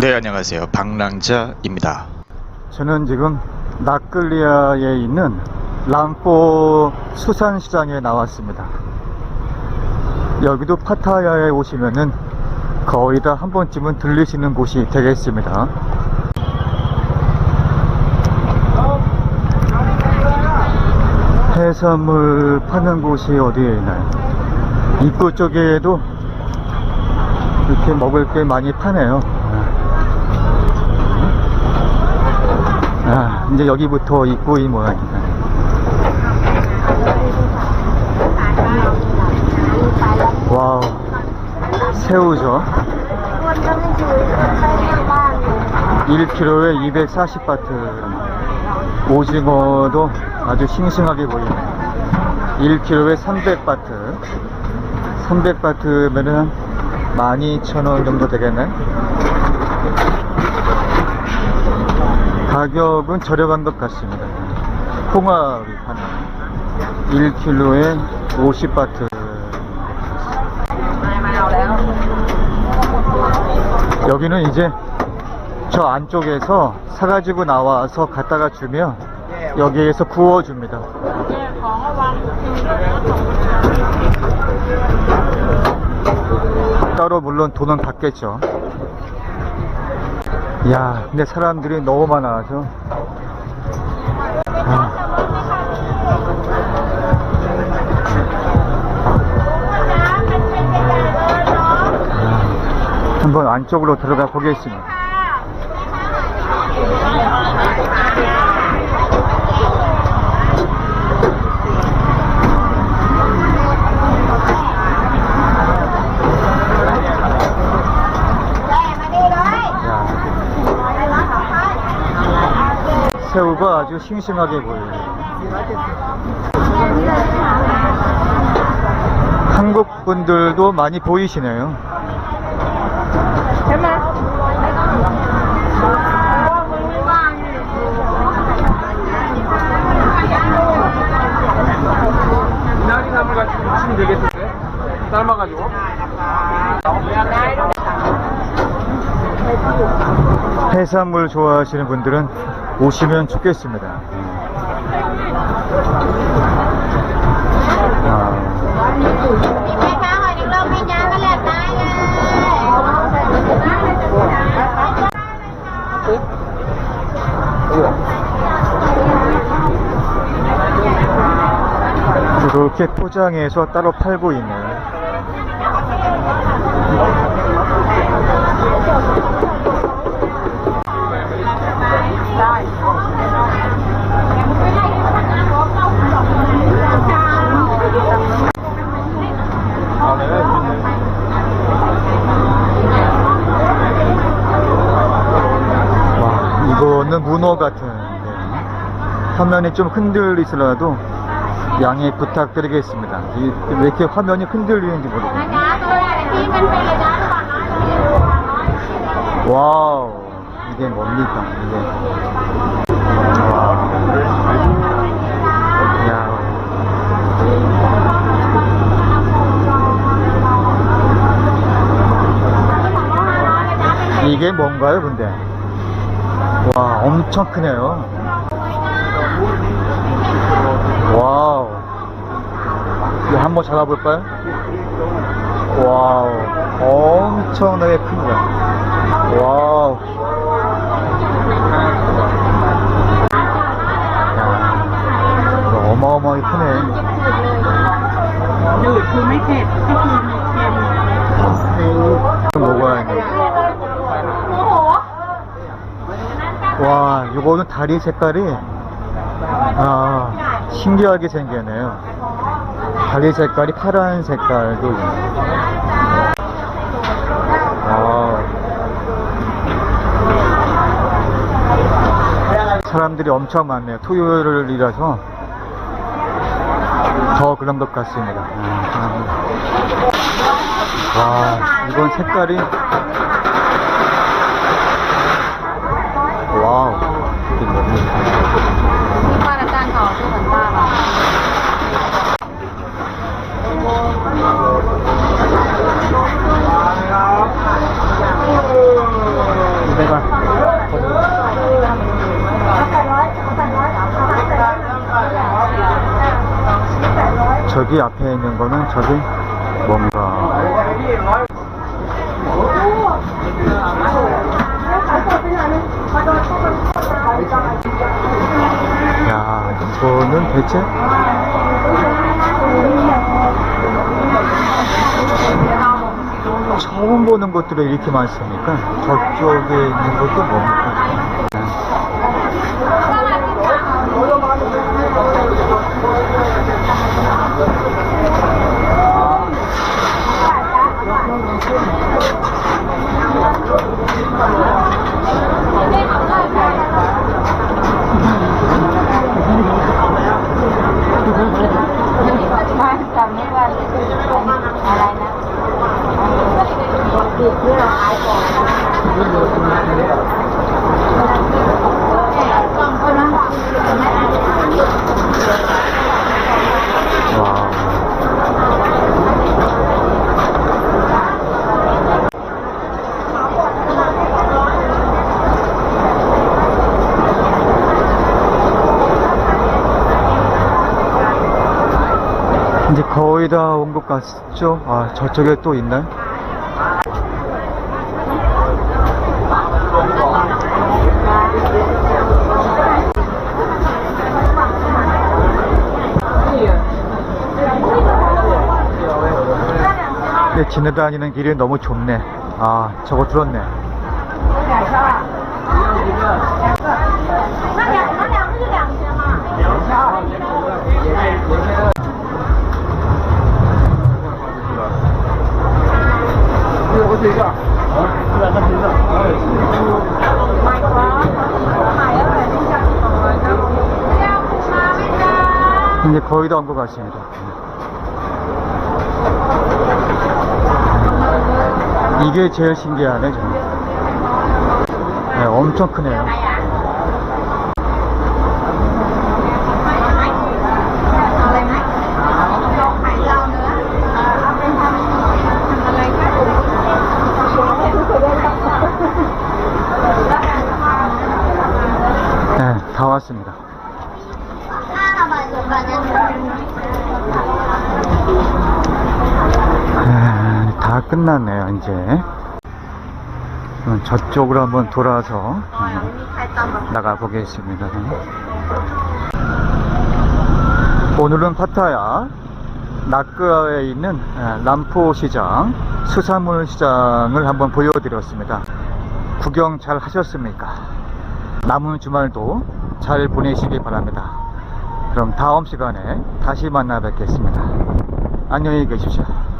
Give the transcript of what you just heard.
네, 안녕하세요. 방랑자입니다. 저는 지금 나클리아에 있는 람포 수산시장에 나왔습니다. 여기도 파타야에 오시면은 거의 다 한 번쯤은 들리시는 곳이 되겠습니다. 해산물 파는 곳이 어디에 있나요? 입구 쪽에도 이렇게 먹을 게 많이 파네요. 이제 여기부터 입구이 모양이다. 와우, 새우죠. 1kg에 240바트. 오징어도 아주 싱싱하게 보이네. 1kg에 300바트. 300바트면은 12,000원 정도 되겠네. 가격은 저렴한 것 같습니다. 홍합이 하나 1kg에 50바트. 여기는 이제 저 안쪽에서 사가지고 나와서 갖다가 주면 여기에서 구워줍니다. 따로 물론 돈은 받겠죠. 야, 근데 사람들이 너무 많아서. 아. 한번 안쪽으로 들어가 보겠습니다. 야, 새우가 아주 싱싱하게 보여요. 한국 분들도 많이 보이시네요. 해산물 좋아하시는 분들은 오시면 좋겠습니다. 아. 이렇게 포장해서 따로 팔고 있는 화면이 좀 흔들리시더라도 양해 부탁드리겠습니다. 왜 이렇게 화면이 흔들리는지 모르겠네요. 와우, 이게 뭡니까, 이게. 이게 뭔가요, 근데? 와, 엄청 크네요. 광어 잡아볼까요? 와우 엄청나게 큽니다. 와우. 어마어마하게 크네. 와 이거는 다리 색깔이 아 신기하게 생겼네요. 다리 색깔이 파란 색깔도 있네. 아. 사람들이 엄청 많네요. 토요일이라서 더 그런 것 같습니다. 아, 와, 이건 색깔이 와우. 저기 앞에 있는 거는 저기 뭔가 야 이거는 대체 처음 보는 것들이 이렇게 많습니까? 저쪽에 있는 것도 뭡니까? 와. 이제 거의 다 온 것 같죠? 아, 저쪽에 또 있나요? 근데 지나다니는 길이 너무 좁네. 아, 저거 들었네. 이제 거의 다 온 것 같습니다. 이게 제일 신기하네, 저는. 네, 엄청 크네요. 끝났네요, 이제. 음, 저쪽으로 한번 돌아서 음, 나가 보겠습니다. 오늘은 파타야 나크아에 있는 아, 람포 시장, 수산물 시장을 한번 보여드렸습니다. 구경 잘 하셨습니까? 남은 주말도 잘 보내시기 바랍니다. 그럼 다음 시간에 다시 만나 뵙겠습니다. 안녕히 계십시오.